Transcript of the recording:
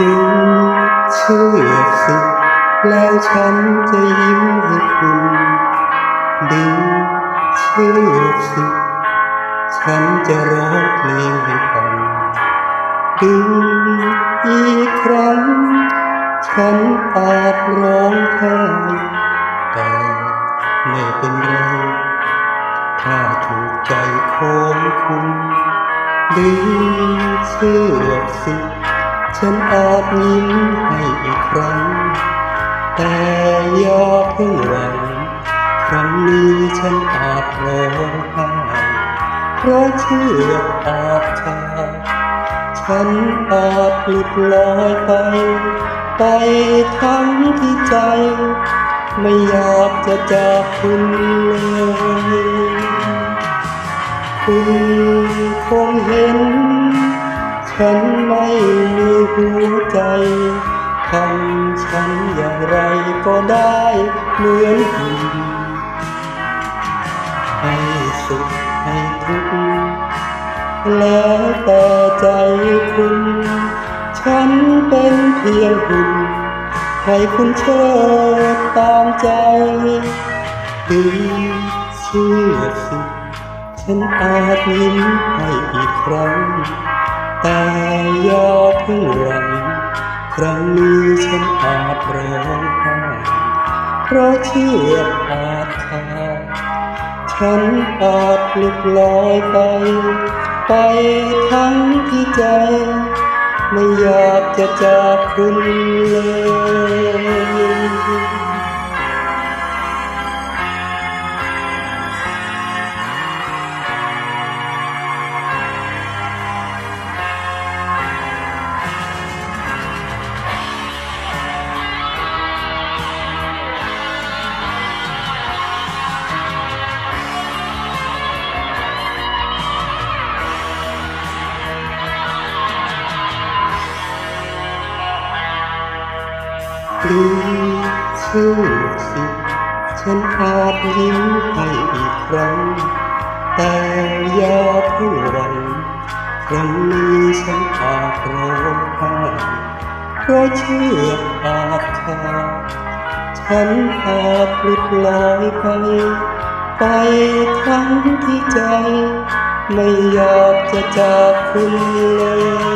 ดูเชื่อซึแล้วฉันจะยิ้มให้คุณดึงเชื่อสิฉันจะร้องเพลงให้ฟังดึงอีกครั้ง ฉันอาจร้องไห้แต่ไม่เป็นไร ถ้าถูกใจของคุณดึงเชือกสิ ฉันอาจยิ้มให้อีกครั้ง แต่อย่าเพิ่งหวัง ครั้งนี้ฉันอาจร้องไห้เพราะเชื่ออาจขาฉันอาจหลุดลอยไป ไปทั้งที่ใจ ไม่อยากจะจากคุณเลยคุณคงเห็น ฉันไม่มี ใจทำฉันอย่างไรก็ได้เหมือนคุณให้สุขให้ทุกข์แล้วแต่ใจคุณ ฉันเป็นเพียงหุ่นให้คุณเชิดตามใจดึงเชื่อสิฉันอาจยิ้มให้อีกครั้ง แต่อย่าเพิ่งหวังครั้งนี้ฉันอาจร้องไห้เพราะเชือกอาจขาดฉันอาจหลุดลอยไป ไปทั้งที่ใจ ไม่อยากจะจากคุณเลย ดูชื่อสิฉันอาจยิ้มให้อีกครั้ง แต่อย่าเพิ่งวังครั้งนี้ฉันอาจร้องไห้เพราะเชื่ออาจขาดฉันอาจหลุดลอยไป ไปทั้งที่ใจ ไม่อยากจะจากคุณเลย